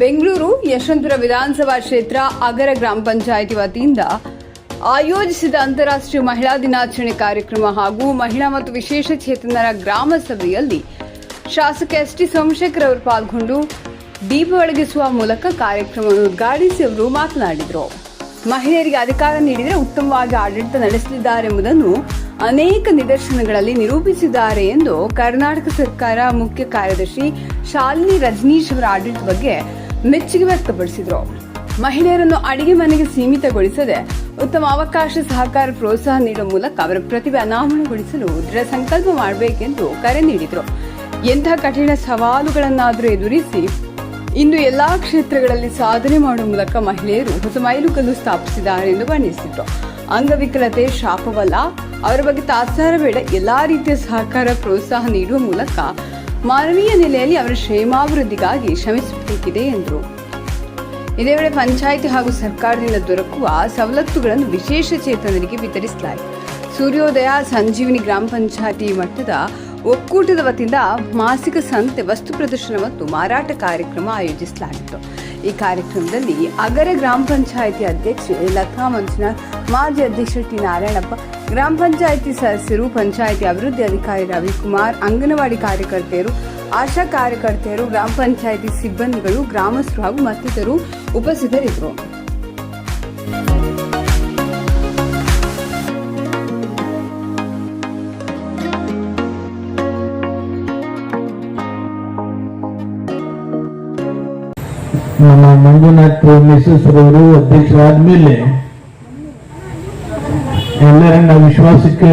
ಬೆಂಗಳೂರು ಯಶವಂತಪುರ ವಿಧಾನಸಭಾ ಕ್ಷೇತ್ರ ಅಗರ ಗ್ರಾಮ ಪಂಚಾಯಿತಿ ವತಿಯಿಂದ ಆಯೋಜಿಸಿದ ಅಂತಾರಾಷ್ಟ್ರೀಯ ಮಹಿಳಾ ದಿನಾಚರಣೆ ಕಾರ್ಯಕ್ರಮ ಹಾಗೂ ಮಹಿಳಾ ಮತ್ತು ವಿಶೇಷ ಚೇತನರ ಗ್ರಾಮ ಸಭೆಯಲ್ಲಿ ಶಾಸಕ ಎಸ್ ಟಿ ಸೋಮಶೇಖರ್ ಅವರು ಪಾಲ್ಗೊಂಡು ದೀಪ ಬೆಳಗಿಸುವ ಮೂಲಕ ಕಾರ್ಯಕ್ರಮವನ್ನು ಉದ್ಘಾಟಿಸಿ ಅವರು ಮಾತನಾಡಿದರು. ಮಹಿಳೆಯರಿಗೆ ಅಧಿಕಾರ ನೀಡಿದರೆ ಉತ್ತಮವಾಗಿ ಆಡಳಿತ ನಡೆಸಲಿದ್ದಾರೆ ಎಂಬುದನ್ನು ಅನೇಕ ನಿದರ್ಶನಗಳಲ್ಲಿ ನಿರೂಪಿಸಿದ್ದಾರೆ ಎಂದು ಕರ್ನಾಟಕ ಸರ್ಕಾರ ಮುಖ್ಯ ಕಾರ್ಯದರ್ಶಿ ಶಾಲಿನಿ ರಜನೀಶ್ ಅವರ ಆಡಳಿತ ಬಗ್ಗೆ ಮೆಚ್ಚುಗೆ ವ್ಯಕ್ತಪಡಿಸಿದರು. ಮಹಿಳೆಯರನ್ನು ಅಡಿಗೆ ಮನೆಗೆ ಸೀಮಿತಗೊಳಿಸದೆ ಉತ್ತಮ ಅವಕಾಶ ಸಹಕಾರ ಪ್ರೋತ್ಸಾಹ ನೀಡುವ ಮೂಲಕ ಅವರ ಪ್ರತಿಭೆ ಅನಾವರಣಗೊಳಿಸಲು ದೃಢ ಸಂಕಲ್ಪ ಮಾಡಬೇಕೆಂದು ಕರೆ ನೀಡಿದರು. ಎಂತಹ ಕಠಿಣ ಸವಾಲುಗಳನ್ನಾದರೂ ಎದುರಿಸಿ ಇಂದು ಎಲ್ಲಾ ಕ್ಷೇತ್ರಗಳಲ್ಲಿ ಸಾಧನೆ ಮಾಡುವ ಮೂಲಕ ಮಹಿಳೆಯರು ಹೊಸ ಮೈಲುಗಲ್ಲು ಸ್ಥಾಪಿಸಿದ್ದಾರೆ ಎಂದು ಬಣ್ಣಿಸಿದರು. ಅಂಗವಿಕಲತೆ ಶಾಪವಲ್ಲ ಅವರ ಬಗ್ಗೆ ತಾತ್ಸಾರ ಬೇಡ, ಎಲ್ಲಾ ರೀತಿಯ ಸಹಕಾರ ಪ್ರೋತ್ಸಾಹ ನೀಡುವ ಮೂಲಕ ಮಾನವೀಯ ನೆಲೆಯಲ್ಲಿ ಅವರ ಕ್ಷೇಮಾಭಿವೃದ್ಧಿಗಾಗಿ ಶ್ರಮಿಸಬೇಕಿದೆ ಎಂದರು. ಇದೇ ವೇಳೆ ಪಂಚಾಯಿತಿ ಹಾಗೂ ಸರ್ಕಾರದಿಂದ ದೊರಕುವ ಸವಲತ್ತುಗಳನ್ನು ವಿಶೇಷ ಚೇತನರಿಗೆ ವಿತರಿಸಲಾಯಿತು. ಸೂರ್ಯೋದಯ, ಸಂಜೀವಿನಿ ಗ್ರಾಮ ಪಂಚಾಯಿತಿ ಮಟ್ಟದ ಒಕ್ಕೂಟದ ವತಿಯಿಂದ ಮಾಸಿಕ ಸಂತೆ, ವಸ್ತು ಪ್ರದರ್ಶನ ಮತ್ತು ಮಾರಾಟ ಕಾರ್ಯಕ್ರಮ ಆಯೋಜಿಸಲಾಗಿತ್ತು. ಈ ಕಾರ್ಯಕ್ರಮದಲ್ಲಿ ಅಗರ ಗ್ರಾಮ ಪಂಚಾಯಿತಿ ಅಧ್ಯಕ್ಷೆ ಲತಾ ಮಂಜುನಾಥ್, ಮಾಜಿ ಅಧ್ಯಕ್ಷ ಟಿ ನಾರಾಯಣಪ್ಪ, ಗ್ರಾಮ ಪಂಚಾಯಿತಿ ಸದಸ್ಯರು, ಪಂಚಾಯಿತಿ ಅಭಿವೃದ್ಧಿ ಅಧಿಕಾರಿ ರವಿಕುಮಾರ್, ಅಂಗನವಾಡಿ ಕಾರ್ಯಕರ್ತೆಯರು, ಆಶಾ ಕಾರ್ಯಕರ್ತೆಯರು, ಗ್ರಾಮ ಪಂಚಾಯಿತಿ ಸಿಬ್ಬಂದಿಗಳು, ಗ್ರಾಮಸ್ಥರು ಹಾಗೂ ಮತ್ತಿತರರು ಉಪಸ್ಥಿತರಿದ್ದರು. ನಮ್ಮ ಮಂಜುನಾಥ್ ಮಿಸಸ್ ರವರು ಅಧ್ಯಕ್ಷರಾದ್ಮೇಲೆ ಎಲ್ಲರನ್ನ ವಿಶ್ವಾಸಕ್ಕೆ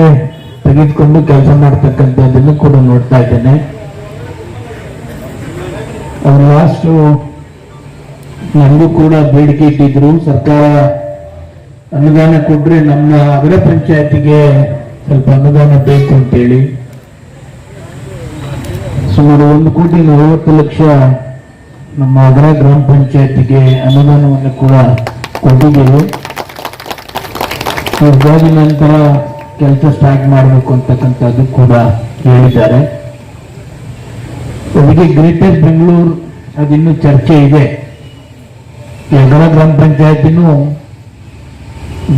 ತೆಗೆದುಕೊಂಡು ಕೆಲಸ ಮಾಡ್ತಕ್ಕಂಥದ್ದನ್ನು ಕೂಡ ನೋಡ್ತಾ ಇದ್ದೇನೆ. ಅವ್ರು ಲಾಸ್ಟ್ ನಮಗೂ ಕೂಡ ಬೇಡಿಕೆ ಇಟ್ಟಿದ್ರು. ಸರ್ಕಾರ ಅನುದಾನ ಕೊಟ್ರೆ ನಮ್ಮ ಅಗ್ರ ಪಂಚಾಯತಿಗೆ ಸ್ವಲ್ಪ ಅನುದಾನ ಬೇಕು ಅಂತೇಳಿ. ಸುಮಾರು ಒಂದು ಕೋಟಿ ನಲವತ್ತು ಲಕ್ಷ ನಮ್ಮ ಅಗ್ರ ಗ್ರಾಮ ಪಂಚಾಯತಿಗೆ ಅನುದಾನವನ್ನು ಕೂಡ ಕೊಟ್ಟಿದ್ದೇವೆ. ನಂತರ ಕೆಲಸ ಸ್ಟಾರ್ಟ್ ಮಾಡಬೇಕು ಅಂತಕ್ಕಂಥದ್ದು ಕೂಡ ಹೇಳಿದ್ದಾರೆ. ಅದಕ್ಕೆ ಗ್ರೇಟರ್ ಬೆಂಗಳೂರು ಅದಿನ್ನೂ ಚರ್ಚೆ ಇದೆ. ಈ ಅಗ್ರ ಗ್ರಾಮ ಪಂಚಾಯತಿನೂ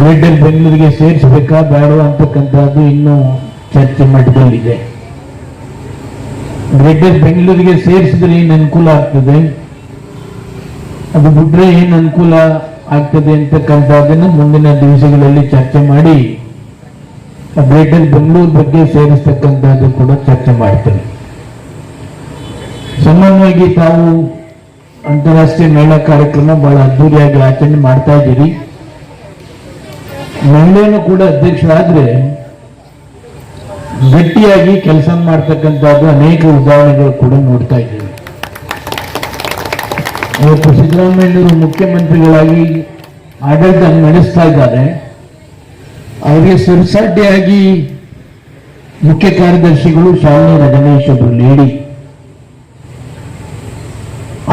ಗ್ರೇಟರ್ ಬೆಂಗಳೂರಿಗೆ ಸೇರಿಸಬೇಕಾ ಬೇಡ ಅಂತಕ್ಕಂಥದ್ದು ಇನ್ನೂ ಚರ್ಚೆ ಮಟ್ಟದಲ್ಲಿದೆ. ಗ್ರೇಟರ್ ಬೆಂಗಳೂರಿಗೆ ಸೇರಿಸಿದ್ರೆ ಏನು ಅನುಕೂಲ ಆಗ್ತದೆ? ಅದು ಬಿಟ್ರೆ ಏನು ಅನುಕೂಲ ಆಗ್ತದೆ ಅಂತಕ್ಕಂಥದ್ದನ್ನು ಮುಂದಿನ ದಿವಸಗಳಲ್ಲಿ ಚರ್ಚೆ ಮಾಡಿ ಗ್ರೇಟರ್ ಬೆಂಗಳೂರು ಬಗ್ಗೆ ಸೇರಿಸ್ತಕ್ಕಂಥದ್ದು ಕೂಡ ಚರ್ಚೆ ಮಾಡ್ತೇನೆ. ಸಾಮಾನ್ಯವಾಗಿ ತಾವು ಅಂತಾರಾಷ್ಟ್ರೀಯ ಮೇಳ ಕಾರ್ಯಕ್ರಮ ಬಹಳ ಅದ್ದೂರಿಯಾಗಿ ಆಚರಣೆ ಮಾಡ್ತಾ ಇದ್ದೀರಿ. ಮಹಿಳೆಯನ್ನು ಕೂಡ ಅಧ್ಯಕ್ಷರಾದ್ರೆ ಗಟ್ಟಿಯಾಗಿ ಕೆಲಸ ಮಾಡ್ತಕ್ಕಂಥದ್ದು ಅನೇಕ ಉದಾಹರಣೆಗಳು ಕೂಡ ನೋಡ್ತಾ ಇದ್ದೀವಿ. ಇವತ್ತು ಸಿದ್ದರಾಮಯ್ಯವರು ಮುಖ್ಯಮಂತ್ರಿಗಳಾಗಿ ಆಡಳಿತ ನಡೆಸ್ತಾ ಇದ್ದಾರೆ. ಅವರಿಗೆ ಸರಿಸಾಟಿಯಾಗಿ ಮುಖ್ಯ ಕಾರ್ಯದರ್ಶಿಗಳು ಶಾಲಿನಿ ರಜನೀಶ್ ಒಬ್ಬರು ಲೇಡಿ.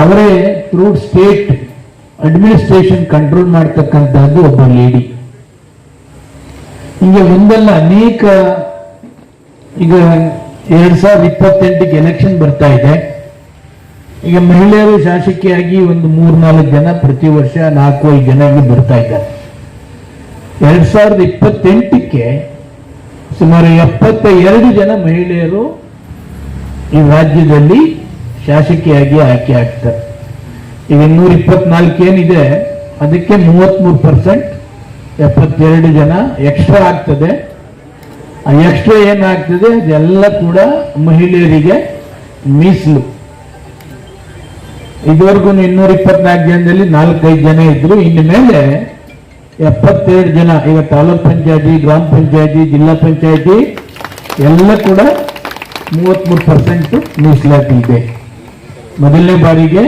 ಅವರೇ ಥ್ರೂ ಸ್ಟೇಟ್ ಅಡ್ಮಿನಿಸ್ಟ್ರೇಷನ್ ಕಂಟ್ರೋಲ್ ಮಾಡ್ತಕ್ಕಂಥದ್ದು ಒಬ್ಬ ಲೇಡಿ. ಈಗ ಒಂದಲ್ಲ ಅನೇಕ ಈಗ ಎರಡ್ ಸಾವಿರದ ಇಪ್ಪತ್ತೆಂಟಕ್ಕೆ ಎಲೆಕ್ಷನ್ ಬರ್ತಾ ಇದೆ. ಈಗ ಮಹಿಳೆಯರು ಶಾಸಕಿಯಾಗಿ ಒಂದು ಮೂರ್ನಾಲ್ಕು ಜನ ಪ್ರತಿ ವರ್ಷ ನಾಲ್ಕು ಐದು ಜನ ಬರ್ತಾ ಇದ್ದಾರೆ. ಎರಡ್ ಸಾವಿರದ ಇಪ್ಪತ್ತೆಂಟಕ್ಕೆ ಸುಮಾರು ಎಪ್ಪತ್ತ ಎರಡು ಜನ ಮಹಿಳೆಯರು ಈ ರಾಜ್ಯದಲ್ಲಿ ಶಾಸಕಿಯಾಗಿ ಆಯ್ಕೆ ಆಗ್ತಾರೆ. ಈಗ ನೂರ ಇಪ್ಪತ್ನಾಲ್ಕು ಏನಿದೆ, ಅದಕ್ಕೆ ಮೂವತ್ಮೂರು ಪರ್ಸೆಂಟ್, ಎಪ್ಪತ್ತೆರಡು ಜನ ಎಕ್ಸ್ಟ್ರಾ ಆಗ್ತದೆ. ಆ ಎಕ್ಸ್ಟ್ರಾ ಏನಾಗ್ತದೆ, ಅದೆಲ್ಲ ಕೂಡ ಮಹಿಳೆಯರಿಗೆ ಮೀಸಲು. ಇದುವರೆಗೂ ಇನ್ನೂರ ಇಪ್ಪತ್ನಾಲ್ಕು ಜನದಲ್ಲಿ ನಾಲ್ಕೈದು ಜನ ಇದ್ರು. ಇನ್ನು ಮೇಲೆ ಎಪ್ಪತ್ತೆರಡು ಜನ, ಈಗ ತಾಲೂಕ್ ಪಂಚಾಯತಿ, ಗ್ರಾಮ ಪಂಚಾಯತಿ, ಜಿಲ್ಲಾ ಪಂಚಾಯತಿ, ಎಲ್ಲ ಕೂಡ ಮೂವತ್ಮೂರು ಪರ್ಸೆಂಟ್ ಮೀಸಲಾತಿ ಇದೆ ಮೊದಲನೇ ಬಾರಿಗೆ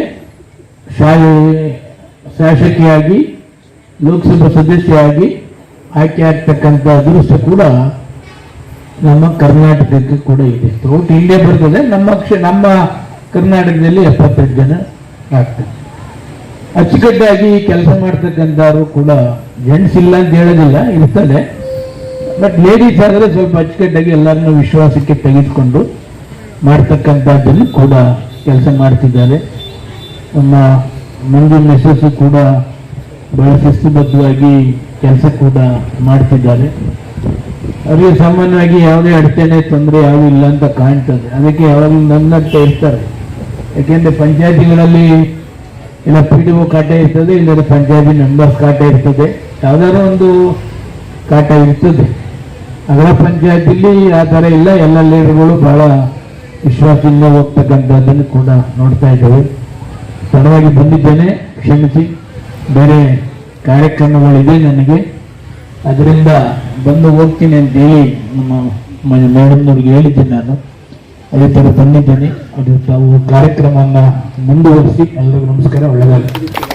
ಶಾಸಕಿಯಾಗಿ, ಲೋಕಸಭಾ ಸದಸ್ಯರಾಗಿ ಆಯ್ಕೆ ಆಗ್ತಕ್ಕಂಥ ಅದೃಷ್ಟ ಕೂಡ ನಮ್ಮ ಕರ್ನಾಟಕಕ್ಕೆ ಕೂಡ ಇದೆ. ಔಟ್ ಇಂಡಿಯಾ ಬರ್ತದೆ ನಮ್ಮ ನಮ್ಮ ಕರ್ನಾಟಕದಲ್ಲಿ ಎಪ್ಪತ್ತೆಂಟು ಜನ ಆಗ್ತಾರೆ ಅಚ್ಚುಕಟ್ಟಾಗಿ ಕೆಲಸ ಮಾಡ್ತಕ್ಕಂಥವ್ರು ಕೂಡ ಜೆಂಟ್ಸ್ ಇಲ್ಲ ಅಂತ ಹೇಳೋದಿಲ್ಲ, ಇರ್ತದೆ. ಬಟ್ ಲೇಡೀಸ್ ಆದರೆ ಸ್ವಲ್ಪ ಅಚ್ಚುಕಟ್ಟಾಗಿ ಎಲ್ಲರನ್ನೂ ವಿಶ್ವಾಸಕ್ಕೆ ತೆಗೆದುಕೊಂಡು ಮಾಡ್ತಕ್ಕಂಥದ್ದನ್ನು ಕೂಡ ಕೆಲಸ ಮಾಡ್ತಿದ್ದಾರೆ. ನಮ್ಮ ಮುಂದಿನ ಮೆಸಸ್ಸು ಕೂಡ ಬಹಳ ಶಿಸ್ತುಬದ್ಧವಾಗಿ ಕೆಲಸ ಕೂಡ ಮಾಡ್ತಿದ್ದಾರೆ. ಅವರಿಗೆ ಸಾಮಾನ್ಯವಾಗಿ ಯಾವುದೇ ಅಡಚಣೆ, ತೊಂದರೆ ಯಾವುದೂ ಇಲ್ಲ ಅಂತ ಕಾಣ್ತದೆ. ಅದಕ್ಕೆ ಯಾವಾಗಲೂ ನನ್ನತ್ತ ಇರ್ತಾರೆ. ಯಾಕೆಂದ್ರೆ ಪಂಚಾಯತಿಗಳಲ್ಲಿ ಇಲ್ಲ ಪಿ ಡಿ ಒ ಕಾಟ ಇರ್ತದೆ ಇಲ್ಲದ ಪಂಚಾಯತಿ ಮೆಂಬರ್ಸ್ ಕಾಟ ಇರ್ತದೆ. ಯಾವ್ದಾದ್ರು ಒಂದು ಕಾಟ ಇರ್ತದೆ. ಅದರ ಪಂಚಾಯತಿಲಿ ಆ ಥರ ಇಲ್ಲ, ಎಲ್ಲ ಲೀಡರ್ಗಳು ಬಹಳ ವಿಶ್ವಾಸದಿಂದ ಹೋಗ್ತಕ್ಕಂಥದ್ದನ್ನು ಕೂಡ ನೋಡ್ತಾ ಇದ್ದೇವೆ. ತಡವಾಗಿ ಬಂದಿದ್ದೇನೆ, ಕ್ಷಮಿಸಿ. ಬೇರೆ ಕಾರ್ಯಕ್ರಮಗಳಿದೆ ನನಗೆ. ಅದರಿಂದ ಬಂದು ಹೋಗ್ತೀನಿ ಅಂತ ಹೇಳಿ ನಮ್ಮ ಮೇಡಮ್ನವ್ರಿಗೆ ಹೇಳಿದ್ದೀನಿ ನಾನು. ಅದೇ ಥರ ಬಂದಿದ್ದೇನೆ. ಅದು ತಾವು ಕಾರ್ಯಕ್ರಮವನ್ನು ಮುಂದುವರಿಸಿ ಎಲ್ಲರಿಗೂ ನಮಸ್ಕಾರ ಒಳ್ಳೆಯದಾಗಲಿ.